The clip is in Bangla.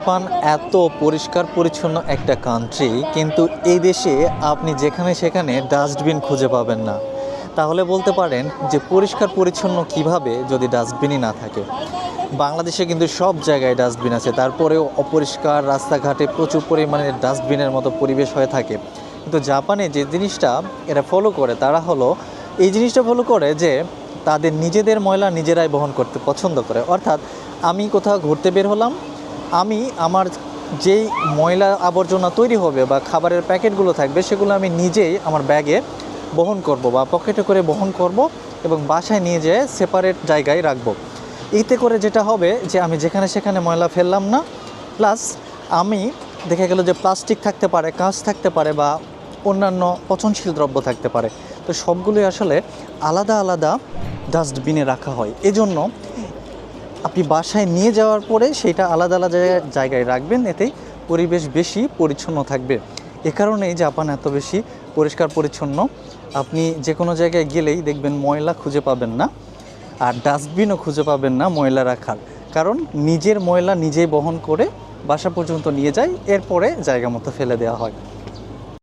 জাপান এত পরিষ্কার পরিচ্ছন্ন একটা কান্ট্রি কিন্তু এই দেশে আপনি যেখানে সেখানে ডাস্টবিন খুঁজে পাবেন না। তাহলে বলতে পারেন যে পরিষ্কার পরিচ্ছন্ন কীভাবে যদি ডাস্টবিনই না থাকে? বাংলাদেশে কিন্তু সব জায়গায় ডাস্টবিন আছে, তারপরেও অপরিষ্কার রাস্তাঘাটে প্রচুর পরিমাণে ডাস্টবিনের মতো পরিবেশ হয়ে থাকে। কিন্তু জাপানে যে জিনিসটা এরা ফলো করে, তারা হলো এই জিনিসটা ফলো করে যে তাদের নিজেদের ময়লা নিজেরাই বহন করতে পছন্দ করে। অর্থাৎ আমি কোথাও ঘুরতে বের হলাম আমি আমার যেই ময়লা আবর্জনা তৈরি হবে বা খাবারের প্যাকেটগুলো থাকবে, সেগুলো আমি নিজেই আমার ব্যাগে বহন করব বা পকেটে করে বহন করব এবং বাসায় নিয়ে যেয়ে সেপারেট জায়গায় রাখব। এতে করে যেটা হবে যে আমি যেখানে সেখানে ময়লা ফেললাম না প্লাস আমি দেখা গেল যে প্লাস্টিক থাকতে পারে, কাঁচ থাকতে পারে বা অন্যান্য পচনশীল দ্রব্য থাকতে পারে। তো সবগুলোই আসলে আলাদা আলাদা ডাস্টবিনে রাখা হয়। এজন্য আপনি বাসায় নিয়ে যাওয়ার পরে সেটা আলাদা আলাদা জায়গায়- রাখবেন, এতে পরিবেশ বেশি পরিচ্ছন্ন থাকবে। এ কারণেই জাপান এত বেশি পরিষ্কার পরিচ্ছন্ন। আপনি যে কোনো জায়গায় গেলেই দেখবেন ময়লা খুঁজে পাবেন না আর ডাস্টবিনও খুঁজে পাবেন না ময়লা রাখার। কারণ নিজের ময়লা নিজেই বহন করে বাসা পর্যন্ত নিয়ে যায়, এরপরে জায়গা মতো ফেলে দেওয়া হয়।